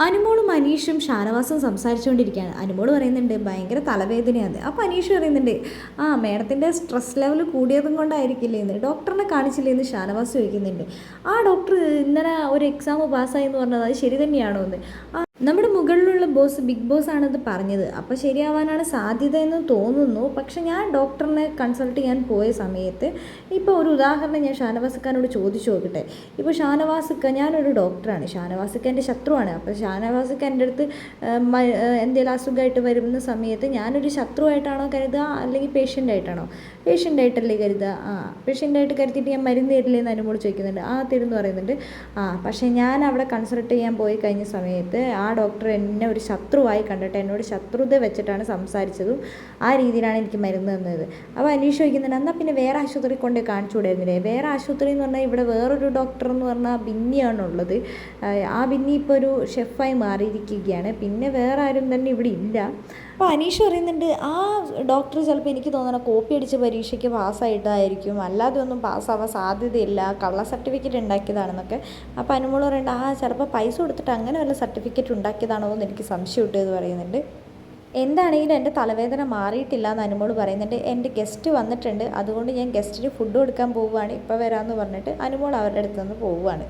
അനുമോളും അനീഷും ഷാനവാസും സംസാരിച്ചുകൊണ്ടിരിക്കുകയാണ്. അനുമോൾ പറയുന്നുണ്ട് ഭയങ്കര തലവേദനയാണ്. അപ്പോൾ അനീഷ് പറയുന്നുണ്ട് ആ മേഡത്തിന്റെ സ്ട്രെസ് ലെവൽ കൂടിയതും കൊണ്ടായിരിക്കില്ലേ എന്ന് ഡോക്ടറിനെ കാണിച്ചില്ലേ എന്ന് ഷാനവാസ് ചോദിക്കുന്നുണ്ട്. ആ ഡോക്ടർ ഇന്നലെ ഒരു എക്സാം പാസ്സായി എന്ന് പറഞ്ഞത് അത് ശരി തന്നെയാണോ എന്ന്. ആ നമ്മുടെ മുകളിലുള്ള ബോസ് ബിഗ് ബോസ് ആണത് പറഞ്ഞത്. അപ്പോൾ ശരിയാവാനാണ് സാധ്യത എന്ന് തോന്നുന്നു. പക്ഷെ ഞാൻ ഡോക്ടറിനെ കൺസൾട്ട് ചെയ്യാൻ പോയ സമയത്ത് ഇപ്പോൾ ഒരു ഉദാഹരണം ഞാൻ ഷാനവാസക്കാരനോട് ചോദിച്ചു നോക്കട്ടെ. ഇപ്പോൾ ഷാനവാസക്ക ഞാനൊരു ഡോക്ടറാണ്. ഷാനവാസക്ക എന്റെ ശത്രുവാണ്. അപ്പോൾ ഷാനവാസക്ക എന്റെ അടുത്ത് എന്തെങ്കിലും അസുഖമായിട്ട് വരുന്ന സമയത്ത് ഞാനൊരു ശത്രുവായിട്ടാണോ കരുതുക? അല്ലെങ്കിൽ പേഷ്യന്റ് ആയിട്ടാണോ പേഷ്യന്റ് ആയിട്ടല്ലേ കരുതുക? ആ പേഷ്യന്റ് ആയിട്ട് കരുതിയിട്ട് ഞാൻ മരുന്ന് തരില്ലേ എന്ന് അനുമോട് ചോദിക്കുന്നുണ്ട്. ആ തരുമെന്ന് പറയുന്നുണ്ട്. ആ പക്ഷേ ഞാൻ അവിടെ കൺസൾട്ട് ചെയ്യാൻ പോയി കഴിഞ്ഞ സമയത്ത് ആ ഡോക്ടർ എന്നെ ഒരു ശത്രുവായി കണ്ടിട്ട് എന്നോട് ശത്രുത വെച്ചിട്ടാണ് സംസാരിച്ചതും ആ രീതിയിലാണ് എനിക്ക് മരുന്ന് തന്നത്. അപ്പോൾ അനീഷ് ചോദിക്കുന്നുണ്ട് എന്നാൽ പിന്നെ വേറെ ആശുപത്രി കൊണ്ട് കാണിച്ചു കൂടെ വേറെ ആശുപത്രി എന്ന് പറഞ്ഞാൽ ഇവിടെ വേറൊരു ഡോക്ടർ എന്ന് പറഞ്ഞാൽ ബിന്നിയാണുള്ളത്. ആ ബിന്നി ഇപ്പോൾ ഒരു ഷെഫായി മാറിയിരിക്കുകയാണ്. പിന്നെ വേറെ ആരും തന്നെ ഇവിടെ ഇല്ല. അപ്പോൾ അനീഷ് പറയുന്നുണ്ട് ആ ഡോക്ടർ ചിലപ്പോൾ എനിക്ക് തോന്നണം കോപ്പി അടിച്ച് പരീക്ഷയ്ക്ക് പാസ്സായിട്ടായിരിക്കും. അല്ലാതെ ഒന്നും പാസ്സാവാൻ സാധ്യതയില്ല. കള്ള സർട്ടിഫിക്കറ്റ് ഉണ്ടാക്കിയതാണെന്നൊക്കെ. അപ്പോൾ അനുമോൾ പറയേണ്ട ആ ചിലപ്പോൾ പൈസ കൊടുത്തിട്ട് അങ്ങനെ വല്ല സർട്ടിഫിക്കറ്റ് ഉണ്ടാക്കിയതാണോ എന്ന് എനിക്ക് സംശയമുണ്ട് എന്ന് പറയുന്നുണ്ട്. എന്താണെങ്കിലും എന്റെ തലവേദന മാറിയിട്ടില്ല എന്ന് അനുമോൾ പറയുന്നുണ്ട്. എന്റെ ഗസ്റ്റ് വന്നിട്ടുണ്ട്. അതുകൊണ്ട് ഞാൻ ഗസ്റ്റിന് ഫുഡ് കൊടുക്കാൻ പോവുകയാണ്. ഇപ്പോൾ വരാമെന്ന് പറഞ്ഞിട്ട് അനുമോൾ അവരുടെ അടുത്ത് നിന്ന് പോവുകയാണ്.